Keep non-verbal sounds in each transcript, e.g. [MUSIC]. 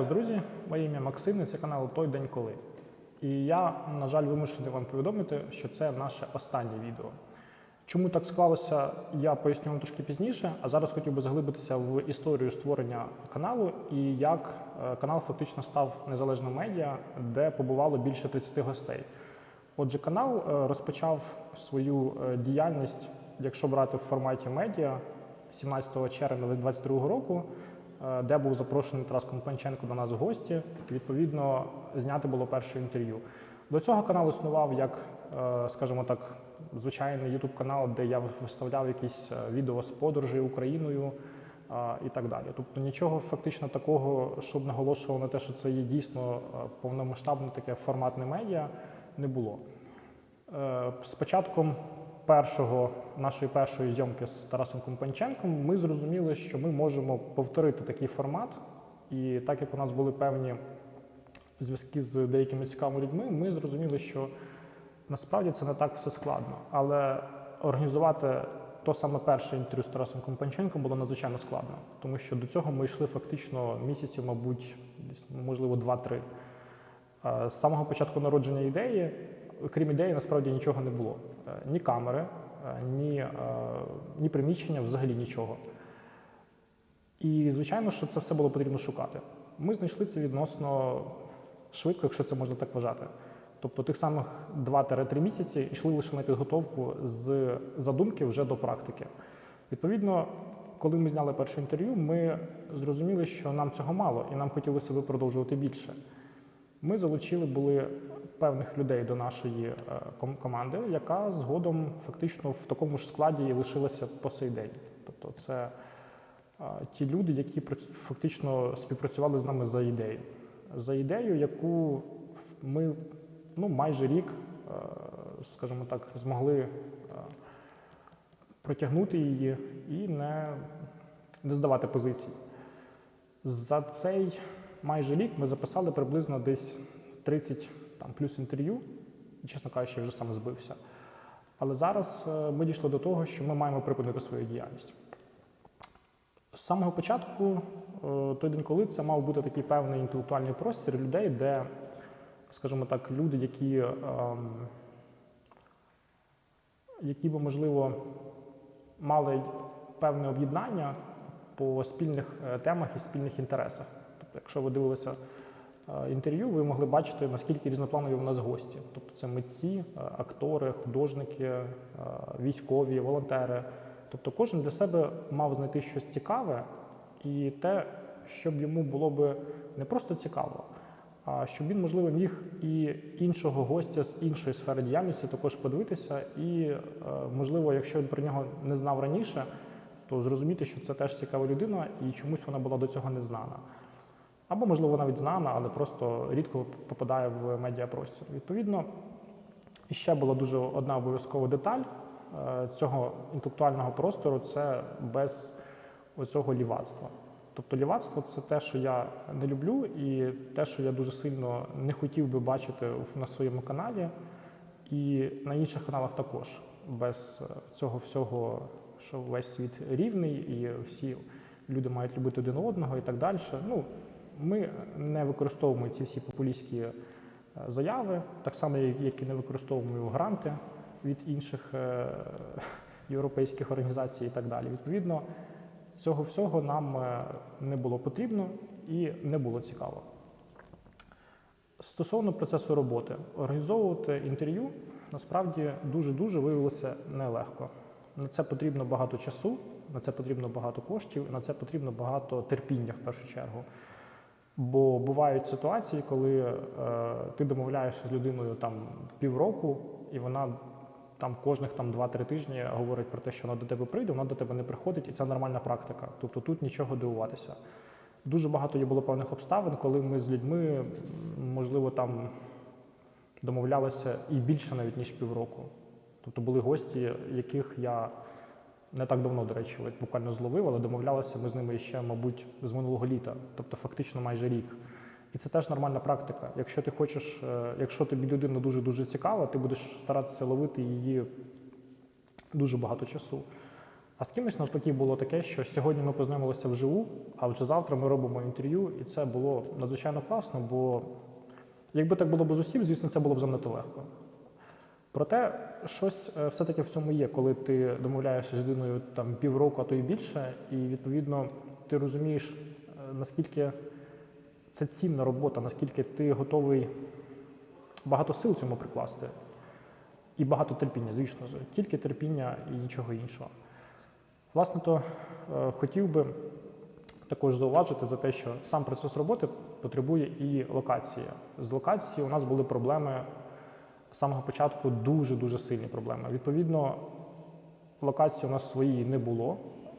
вас, друзі! Моє ім'я Максим, це канал Той день коли. І я, на жаль, вимушений вам повідомити, що це наше останнє відео. Чому так склалося, я поясню вам трошки пізніше, а зараз хотів би заглибитися в історію створення каналу і як е, канал фактично став незалежним медіа, де побувало більше 30 гостей. Отже, канал е, розпочав свою е, діяльність, якщо брати в форматі медіа, 17 червня 2022 року, де був запрошений Тарас Компанченко до нас в гості. Відповідно, зняти було перше інтерв'ю. До цього канал існував як, е, скажімо так, звичайний YouTube канал, де я виставляв якісь е, відео з подорожей Україною е, і так далі. Тобто нічого фактично такого, щоб наголошувало на те, що це є дійсно е, повномасштабне таке форматне медіа, не було. Е, З початком першого, нашої першої зйомки з Тарасом Компанченком ми зрозуміли, що ми можемо повторити такий формат. І так як у нас були певні зв'язки з деякими цікавими людьми, ми зрозуміли, що насправді це не так все складно. Але організувати то саме перше інтерв'ю з Тарасом Компанченком було надзвичайно складно, тому що до цього ми йшли фактично місяців, мабуть, можливо, 2-3. Е, З самого початку народження ідеї, крім ідеї, насправді нічого не було. Е, Ні камери, е, ні, е, ні приміщення, взагалі нічого. І, звичайно, що це все було потрібно шукати. Ми знайшли це відносно швидко, якщо це можна так вважати. Тобто тих самих 2-3 місяці йшли лише на підготовку з задумки вже до практики. Відповідно, коли ми зняли перше інтерв'ю, ми зрозуміли, що нам цього мало, і нам хотілося би продовжувати більше. Ми залучили були певних людей до нашої е, команди, яка згодом фактично в такому ж складі лишилася по сей день. Тобто, це е, ті люди, які фактично співпрацювали з нами за ідею. За ідею, яку ми ну, майже рік, е, скажімо так, змогли протягнути її і не, не здавати позицій. За цей майже рік ми записали приблизно десь 30 там, плюс інтерв'ю, і, чесно кажучи, я вже сам збився. Але зараз е, ми дійшли до того, що ми маємо припинити свою діяльність. З самого початку, е, той день, коли це мав бути такий певний інтелектуальний простір людей, де, скажімо так, люди, які, ем, які би, можливо, мали певне об'єднання по спільних е, темах і спільних інтересах. Якщо ви дивилися е, інтерв'ю, ви могли бачити, наскільки різнопланові у нас гості. Тобто це митці, е, актори, художники, е, військові, волонтери. Тобто кожен для себе мав знайти щось цікаве і те, щоб йому було би не просто цікаво, а щоб він, можливо, міг і іншого гостя з іншої сфери діяльності також подивитися, і, можливо, якщо він про нього не знав раніше, то зрозуміти, що це теж цікава людина, і чомусь вона була до цього не знана. Або, можливо, навіть знана, але просто рідко попадає в медіапростір. Відповідно, ще була дуже одна обов'язкова деталь е, цього інтелектуального простору це без оцього лівацтва. Тобто лівацтво це те, що я не люблю, і те, що я дуже сильно не хотів би бачити на своєму каналі, і на інших каналах також. Без е, цього всього, що весь світ рівний, і всі люди мають любити один одного і так далі. Ну, ми не використовуємо ці всі популістські е, заяви, так само, як і не використовуємо гранти від інших е, європейських організацій і так далі. Відповідно, цього всього нам е, не було потрібно і не було цікаво. Стосовно процесу роботи, організовувати інтерв'ю насправді дуже-дуже виявилося нелегко. На це потрібно багато часу, на це потрібно багато коштів, на це потрібно багато терпіння в першу чергу. Бо бувають ситуації, коли е, ти домовляєшся з людиною там півроку, і вона там кожних там 2-3 тижні говорить про те, що вона до тебе прийде, вона до тебе не приходить, і це нормальна практика. Тобто тут нічого дивуватися. Дуже багато є було певних обставин, коли ми з людьми, можливо, там домовлялися і більше навіть ніж півроку. Тобто були гості, яких я не так давно, до речі, буквально зловив, але домовлялися ми з ними ще, мабуть, з минулого літа, тобто фактично майже рік. І це теж нормальна практика. Якщо ти хочеш, е, якщо тобі людина дуже дуже цікава, ти будеш старатися ловити її дуже багато часу. А з кимось навпаки було таке, що сьогодні ми познайомилися вживу, а вже завтра ми робимо інтерв'ю, і це було надзвичайно класно, бо якби так було б з усім, звісно, це було б занадто легко. Проте щось е, все-таки в цьому є, коли ти домовляєшся з людиною там півроку, а то і більше, і відповідно ти розумієш, е, наскільки це цінна робота, наскільки ти готовий багато сил цьому прикласти. І багато терпіння, звісно тільки терпіння і нічого іншого. Власне, то е, хотів би також зауважити за те, що сам процес роботи потребує і локації. З локації у нас були проблеми з самого початку дуже-дуже сильні проблеми. Відповідно, локації у нас своєї не було.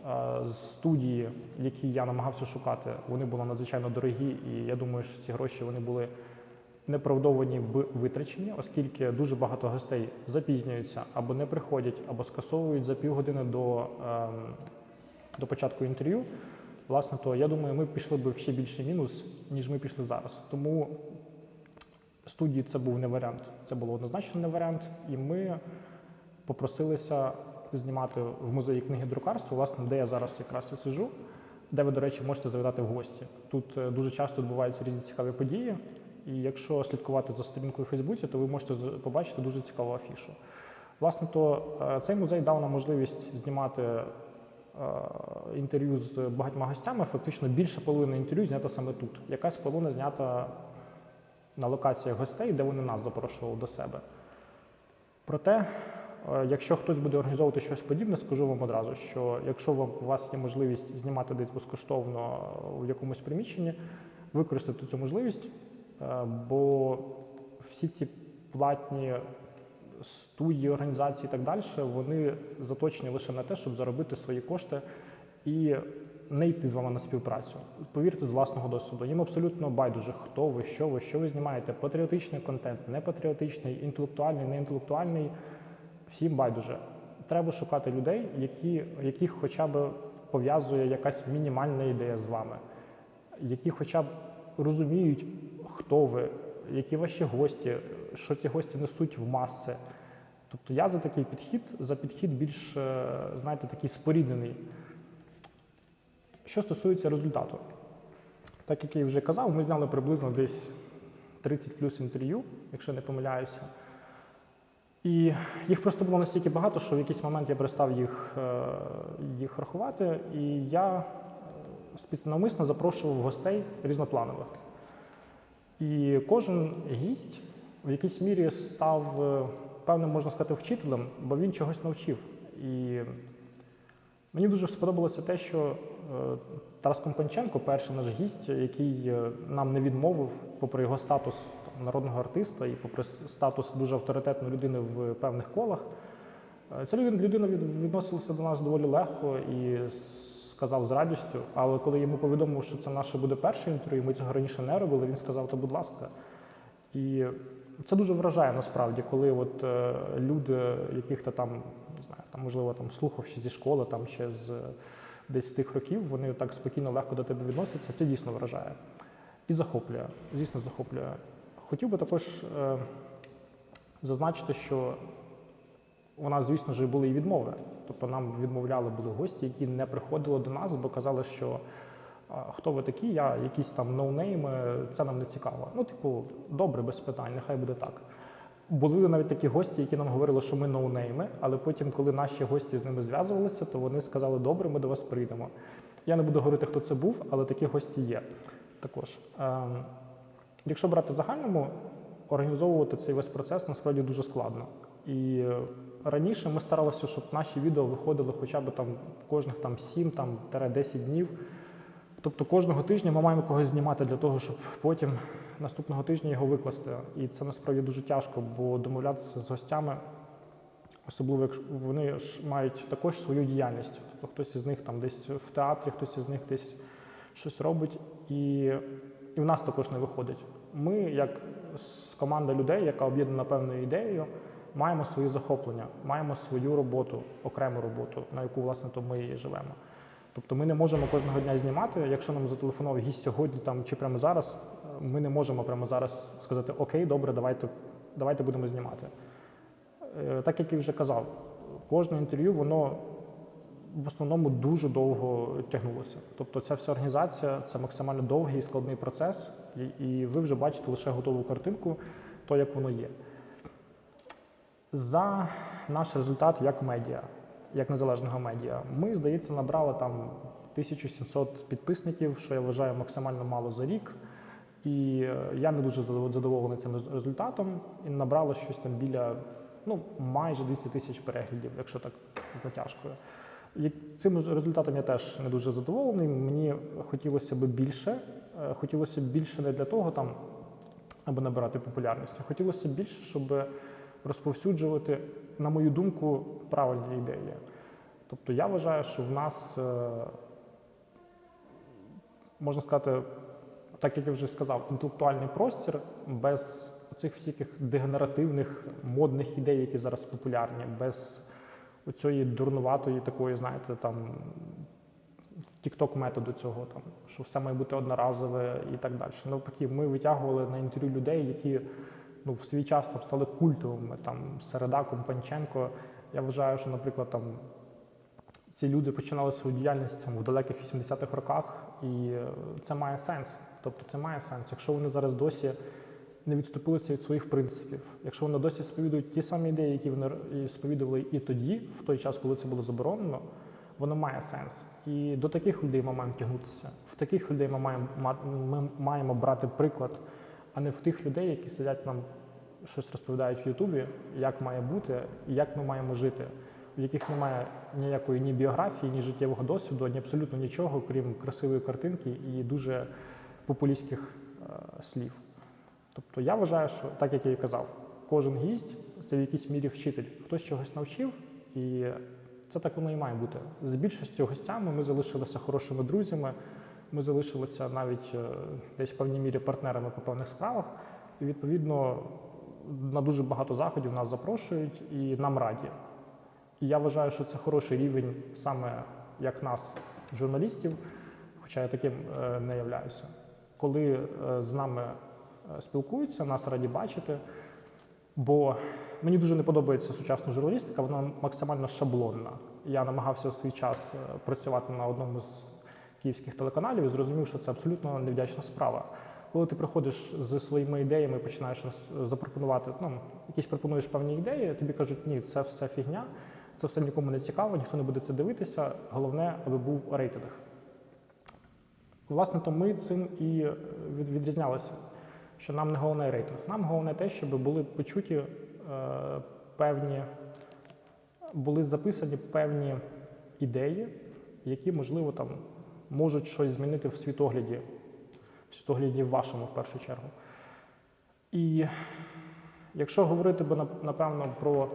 Е, студії, які я намагався шукати, вони були надзвичайно дорогі, і я думаю, що ці гроші вони були неправдовані б витрачені, оскільки дуже багато гостей запізнюються або не приходять, або скасовують за півгодини до, ем, до початку інтерв'ю. Власне, то я думаю, ми пішли б ще більший мінус, ніж ми пішли зараз. Тому студії це був не варіант. Це було однозначно не варіант, і ми попросилися знімати в музеї книги друкарства, власне, де я зараз якраз і сижу, де ви, до речі, можете завітати в гості. Тут е, дуже часто відбуваються різні цікаві події. І якщо слідкувати за сторінкою у Фейсбуці, то ви можете побачити дуже цікаву афішу. Власне, то е, цей музей дав нам можливість знімати е, інтерв'ю з багатьма гостями. Фактично більше половини інтерв'ю знята саме тут. Якась половина знята на локаціях гостей, де вони нас запрошували до себе. Проте, е, якщо хтось буде організовувати щось подібне, скажу вам одразу, що якщо у вас є можливість знімати десь безкоштовно в якомусь приміщенні, використати цю можливість, е, бо всі ці платні студії, організації і так далі, вони заточені лише на те, щоб заробити свої кошти і не йти з вами на співпрацю. Повірте з власного досвіду. Їм абсолютно байдуже, хто ви, що ви, що ви знімаєте. Патріотичний контент, непатріотичний, інтелектуальний, неінтелектуальний. Всім байдуже. Треба шукати людей, які, яких хоча б пов'язує якась мінімальна ідея з вами, які хоча б розуміють, хто ви, які ваші гості, що ці гості несуть в маси. Тобто я за такий підхід, за підхід більш, е, знаєте, такий споріднений. Що стосується результату, так як я вже казав, ми зняли приблизно десь 30 плюс інтерв'ю, якщо не помиляюся. І їх просто було настільки багато, що в якийсь момент я перестав їх, е, їх рахувати, і я е, навмисно запрошував гостей різнопланових. І кожен гість в якійсь мірі став е, певним, можна сказати, вчителем, бо він чогось навчив. І мені дуже сподобалося те, що Тарас Компанченко, перший наш гість, який е, нам не відмовив, попри його статус народного артиста і попри статус дуже авторитетної людини в певних колах, е, ця людина, відносилася до нас доволі легко і сказав з радістю. Але коли йому повідомив, що це наше буде перше інтерв'ю, ми цього раніше не робили, він сказав, то будь ласка. І це дуже вражає насправді, коли от е, люди, яких то там, не знаю, там можливо там слухав зі школи, там ще з е, десь тих років, вони так спокійно, легко до тебе відносяться, це дійсно вражає. І захоплює, звісно, захоплює. Хотів би також е, зазначити, що у нас, звісно ж, були і відмови. Тобто нам відмовляли були гості, які не приходили до нас, бо казали, що а, хто ви такі, я якісь там ноунейми, це нам не цікаво. Ну, типу, добре, без питань, нехай буде так. Були навіть такі гості, які нам говорили, що ми ноунейми, але потім, коли наші гості з ними зв'язувалися, то вони сказали, добре, ми до вас прийдемо. Я не буду говорити, хто це був, але такі гості є також. Ем, Якщо брати загальному, організовувати цей весь процес насправді дуже складно. І е, раніше ми старалися, щоб наші відео виходили хоча б там кожних там 7 там, 10 днів. Тобто кожного тижня ми маємо когось знімати для того, щоб потім наступного тижня його викласти. І це насправді дуже тяжко, бо домовлятися з гостями, особливо якщо вони ж мають також свою діяльність. Тобто хтось із них там десь в театрі, хтось із них десь щось робить, і, і в нас також не виходить. Ми, як команда людей, яка об'єднана певною ідеєю, маємо свої захоплення, маємо свою роботу, окрему роботу, на яку власне то ми і живемо. Тобто ми не можемо кожного дня знімати. Якщо нам зателефонував гість сьогодні там, чи прямо зараз, е, ми не можемо прямо зараз сказати Окей, добре, давайте, давайте будемо знімати. Е, Так як я вже казав, кожне інтерв'ю, воно в основному дуже довго тягнулося. Тобто ця вся організація це максимально довгий і складний процес, і, ви вже бачите лише готову картинку, то як воно є. За наш результат як медіа, як незалежного медіа, ми, здається, набрали там 1700 підписників, що я вважаю максимально мало за рік. І е, я не дуже задоволений цим результатом. І набрало щось там біля ну, майже 200 тисяч переглядів, якщо так з натяжкою. Цим результатом я теж не дуже задоволений. Мені хотілося б більше. Е, Хотілося б більше не для того, там, аби набирати популярність. а Хотілося б більше, щоб розповсюджувати, на мою думку, правильні ідеї. Тобто я вважаю, що в нас, е, можна сказати, так як я вже сказав, інтелектуальний простір без цих всяких дегенеративних модних ідей, які зараз популярні, без оцієї дурнуватої такої, знаєте, там тікток методу цього, там, що все має бути одноразове і так далі. Навпаки, ми витягували на інтерв'ю людей, які ну, в свій час там стали культовими, там Середа, Компанченко. Я вважаю, що, наприклад, там ці люди починали свою діяльність там, в далеких 80-х роках, і е, це має сенс. Тобто це має сенс. Якщо вони зараз досі не відступилися від своїх принципів, якщо вони досі сповідують ті самі ідеї, які вони сповідували і тоді, в той час, коли це було заборонено, воно має сенс. І до таких людей ми маємо тягнутися. В таких людей ми маємо, ми маємо брати приклад, а не в тих людей, які сидять нам щось розповідають в Ютубі, як має бути і як ми маємо жити, в яких немає ніякої ні біографії, ні життєвого досвіду, ні абсолютно нічого, крім красивої картинки і дуже популістських е, слів. Тобто я вважаю, що так як я і казав, кожен гість це в якійсь мірі вчитель. Хтось чогось навчив, і це так воно і має бути. З більшістю гостями ми залишилися хорошими друзями, ми залишилися навіть е, десь в певній мірі партнерами по певних справах. І відповідно на дуже багато заходів нас запрошують і нам раді. І я вважаю, що це хороший рівень саме як нас, журналістів, хоча я таким е, не являюся. Коли е, з нами спілкуються, нас раді бачити. Бо мені дуже не подобається сучасна журналістика, вона максимально шаблонна. Я намагався у свій час працювати на одному з київських телеканалів і зрозумів, що це абсолютно невдячна справа. Коли ти приходиш з своїми ідеями, починаєш запропонувати, ну, якісь пропонуєш певні ідеї, тобі кажуть, ні, це все фігня, це все нікому не цікаво, ніхто не буде це дивитися. Головне, аби був рейтинг. Власне, то ми цим і е, від- відрізнялися, що нам не головне рейтинг. Нам головне те, щоб були почуті е, певні, були записані певні ідеї, які, можливо, там можуть щось змінити в світогляді, в світогляді вашому в першу чергу. І якщо говорити би напевно про,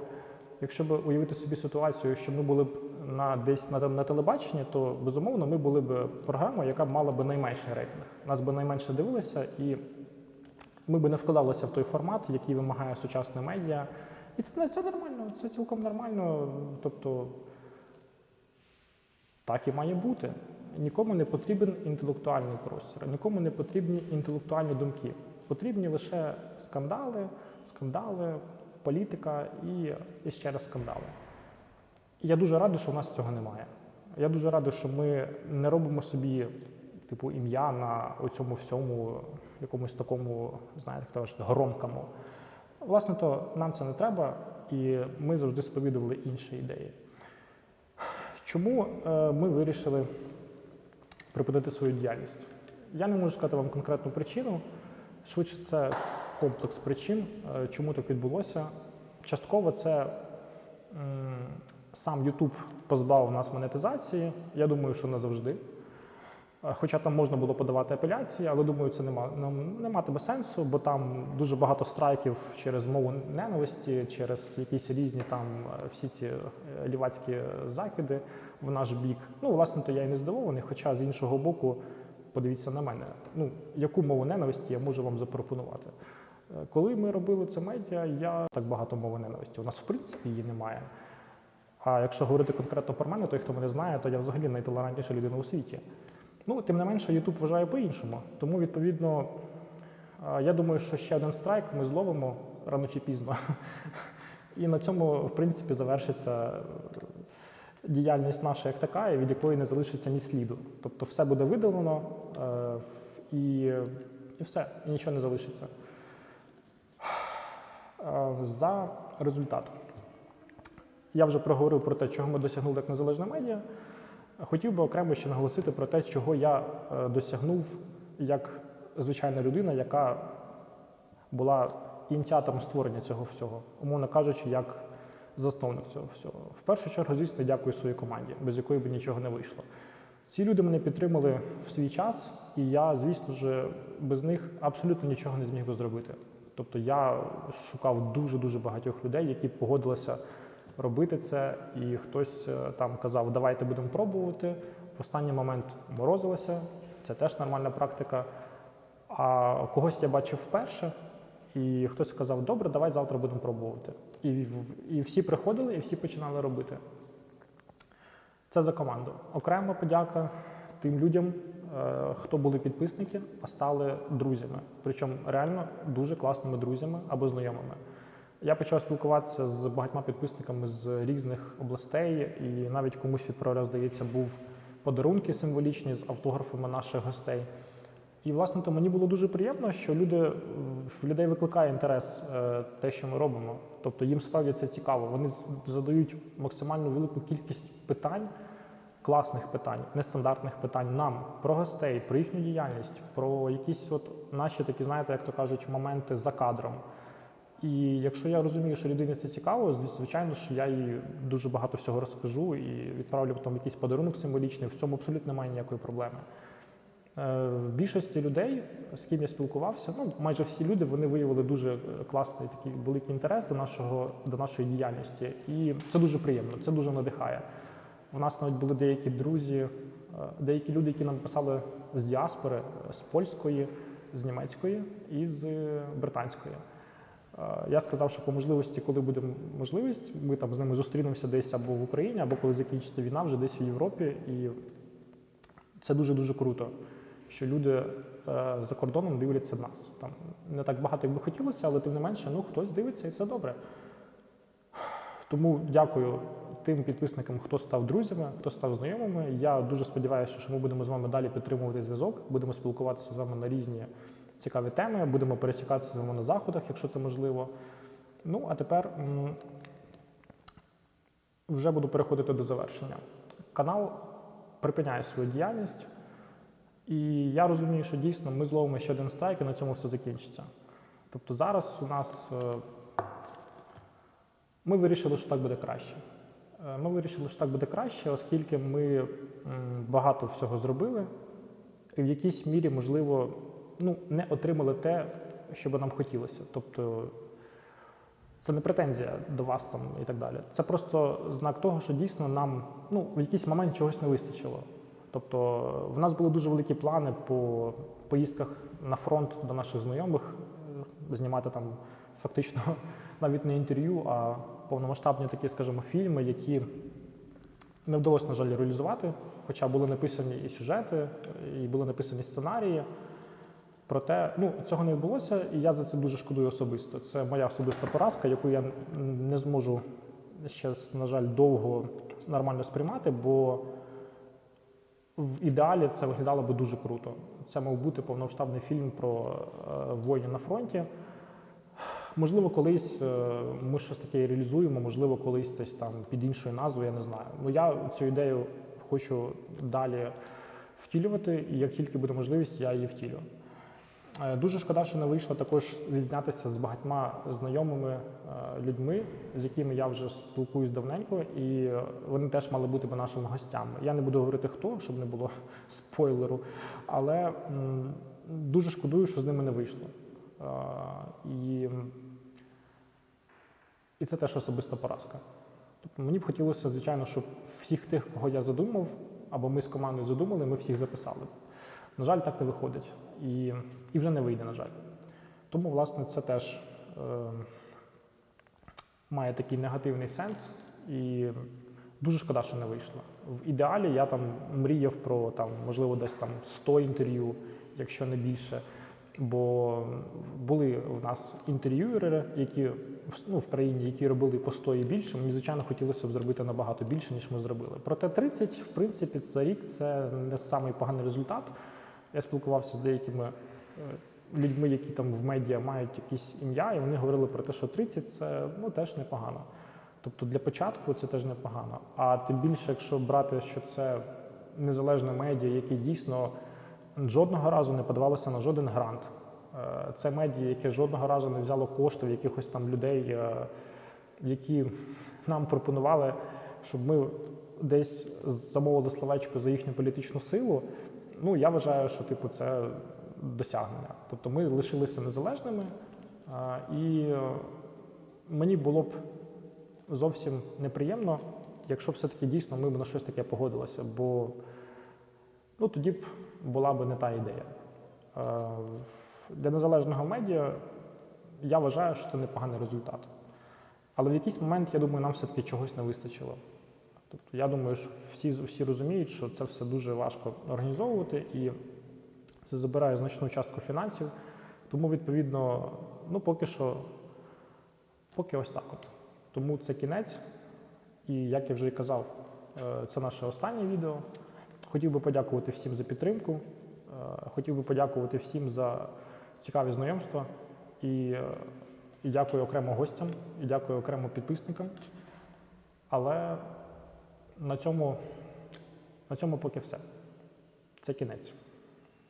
якщо б уявити собі ситуацію, що ми були б на десь на, на телебаченні, то безумовно ми були б програмою, яка б мала б найменший рейтинг. Нас би найменше дивилися, і ми б не вкладалися в той формат, який вимагає сучасне медіа. І це, це нормально, це цілком нормально. Тобто так і має бути. Нікому не потрібен інтелектуальний простір, нікому не потрібні інтелектуальні думки. Потрібні лише скандали, скандали, політика і, і ще раз скандали. І я дуже радий, що в нас цього немає. Я дуже радий, що ми не робимо собі типу ім'я на цьому всьому якомусь такому, знаєте, кажуть, громкому. Власне, то нам це не треба, і ми завжди сповідували інші ідеї. Чому е, ми вирішили припинити свою діяльність? Я не можу сказати вам конкретну причину. Швидше, це комплекс причин, е, чому так відбулося. Частково це сам YouTube позбавив нас монетизації. Я думаю, що не завжди. Е, Хоча там можна було подавати апеляції, але думаю, це нема, ну, не матиме сенсу, бо там дуже багато страйків через мову ненависті, через якісь різні там е, всі ці е, лівацькі закиди в наш бік. Ну, власне, то я і не здивований, хоча з іншого боку, подивіться на мене. Ну, яку мову ненависті я можу вам запропонувати? Коли ми робили це медіа, я так багато мови ненависті. У нас, в принципі, її немає. А якщо говорити конкретно про мене, той, хто мене знає, то я взагалі найтолерантніша людина у світі. Ну, тим не менше, YouTube вважає по-іншому. Тому, відповідно, я думаю, що ще один страйк ми зловимо рано чи пізно. [LAUGHS] І на цьому, в принципі, завершиться діяльність наша як така, від якої не залишиться ні сліду. Тобто все буде видалено е, і, і все, і нічого не залишиться. Е, За результат. Я вже проговорив про те, чого ми досягнули як незалежна медіа. Хотів би окремо ще наголосити про те, чого я е, досягнув як звичайна людина, яка була ініціатором створення цього всього, умовно кажучи, як засновник цього всього. В першу чергу, звісно, дякую своїй команді, без якої б нічого не вийшло. Ці люди мене підтримали в свій час, і я, звісно ж, без них абсолютно нічого не зміг би зробити. Тобто я шукав дуже-дуже багатьох людей, які погодилися робити це, і хтось е, там казав, давайте будемо пробувати. В останній момент морозилося, це теж нормальна практика. А когось я бачив вперше, і хтось сказав, добре, давай завтра будемо пробувати. І, і всі приходили, і всі починали робити. Це за команду. Окрема подяка тим людям, е, хто були підписники, а стали друзями. Причому реально дуже класними друзями або знайомими. Я почав спілкуватися з багатьма підписниками з різних областей, і навіть комусь відправляв, здається, був подарунки символічні з автографами наших гостей. І, власне, то мені було дуже приємно, що люди, в людей викликає інтерес е, те, що ми робимо. Тобто їм справді це цікаво. Вони задають максимально велику кількість питань, класних питань, нестандартних питань нам про гостей, про їхню діяльність, про якісь от наші такі, знаєте, як то кажуть, моменти за кадром. І якщо я розумію, що людині це цікаво, звичайно що я їй дуже багато всього розкажу і відправлю потім якийсь подарунок символічний. В цьому абсолютно немає ніякої проблеми. Е, В більшості людей, з ким я спілкувався, ну майже всі люди вони виявили дуже е, класний такий великий інтерес до нашого до нашої діяльності, і це дуже приємно, це дуже надихає. У нас навіть були деякі друзі, е, деякі люди, які нам писали з діаспори, з польської, з німецької і з британської. Я сказав, що по можливості, коли буде можливість, ми там з ними зустрінемося десь або в Україні, або коли закінчиться війна, вже десь в Європі. І це дуже дуже круто, що люди е, за кордоном дивляться нас. Там не так багато, як би хотілося, але тим не менше, ну хтось дивиться і це добре. Тому дякую тим підписникам, хто став друзями, хто став знайомими. Я дуже сподіваюся, що ми будемо з вами далі підтримувати зв'язок, будемо спілкуватися з вами на різні цікаві теми, будемо пересікатися з вами на заходах, якщо це можливо. Ну, а тепер вже буду переходити до завершення. Канал припиняє свою діяльність, і я розумію, що дійсно ми зловимо ще один страйк, і на цьому все закінчиться. Тобто зараз у нас е, ми вирішили, що так буде краще. Е, Ми вирішили, що так буде краще, оскільки ми багато всього зробили, і в якійсь мірі, можливо, ну, не отримали те, що би нам хотілося. Тобто це не претензія до вас там і так далі. Це просто знак того, що дійсно нам ну, в якийсь момент чогось не вистачило. Тобто в нас були дуже великі плани по поїздках на фронт до наших знайомих, е, знімати там фактично [LAUGHS] навіть не інтерв'ю, а повномасштабні такі, скажімо, фільми, які не вдалося, на жаль, реалізувати, хоча були написані і сюжети, і були написані сценарії. Проте ну, цього не відбулося, і я за це дуже шкодую особисто. Це моя особиста поразка, яку я не зможу ще, на жаль, довго нормально сприймати, бо в ідеалі це виглядало би дуже круто. Це мав бути повномасштабний фільм про е, воїнів на фронті. Можливо, колись е, ми щось таке реалізуємо, можливо, колись десь там під іншою назвою, я не знаю. Ну я цю ідею хочу далі втілювати, і як тільки буде можливість, я її втілю. Е, Дуже шкода, що не вийшло також відзнятися з багатьма знайомими е, людьми, з якими я вже спілкуюсь давненько, і е, вони теж мали бути би нашими гостями. Я не буду говорити хто, щоб не було [LAUGHS] спойлеру, але дуже шкодую, що з ними не вийшло. І, і це теж особиста поразка. Тобто мені б хотілося, звичайно, щоб всіх тих, кого я задумав, або ми з командою задумали, ми всіх записали. На жаль, так не виходить. І, і вже не вийде, на жаль. Тому, власне, це теж е, має такий негативний сенс. І дуже шкода, що не вийшло. В ідеалі я там мріяв про там, можливо, десь там 100 інтерв'ю, якщо не більше. Бо були в нас інтерв'юери, які ну, в країні, які робили по 100 і більше. Мені, звичайно, хотілося б зробити набагато більше, ніж ми зробили. Проте 30, в принципі, за рік це не самий поганий результат. Я спілкувався з деякими е, людьми, які там в медіа мають якісь ім'я, і вони говорили про те, що 30 це ну, теж непогано. Тобто для початку це теж непогано. А тим більше, якщо брати, що це незалежне медіа, яке дійсно жодного разу не подавалося на жоден грант. Е, Це медіа, яке жодного разу не взяло кошти в якихось там людей, е, які нам пропонували, щоб ми десь замовили словечко за їхню політичну силу. Ну, я вважаю, що типу це досягнення. Тобто ми лишилися незалежними, е, і е, мені було б зовсім неприємно, якщо все-таки дійсно ми б на щось таке погодилися, бо ну, тоді б була б не та ідея. Е, Для незалежного медіа я вважаю, що це непоганий результат. Але в якийсь момент, я думаю, нам все-таки чогось не вистачило. Тобто, я думаю, що всі, всі розуміють, що це все дуже важко організовувати і це забирає значну частку фінансів. Тому, відповідно, ну поки що, поки ось так от. Тому це кінець. І як я вже і казав, е, це наше останнє відео. Хотів би подякувати всім за підтримку. е, Хотів би подякувати всім за цікаві знайомства. І, е, і дякую окремо гостям, і дякую окремо підписникам. Але на цьому, на цьому поки все. Це кінець.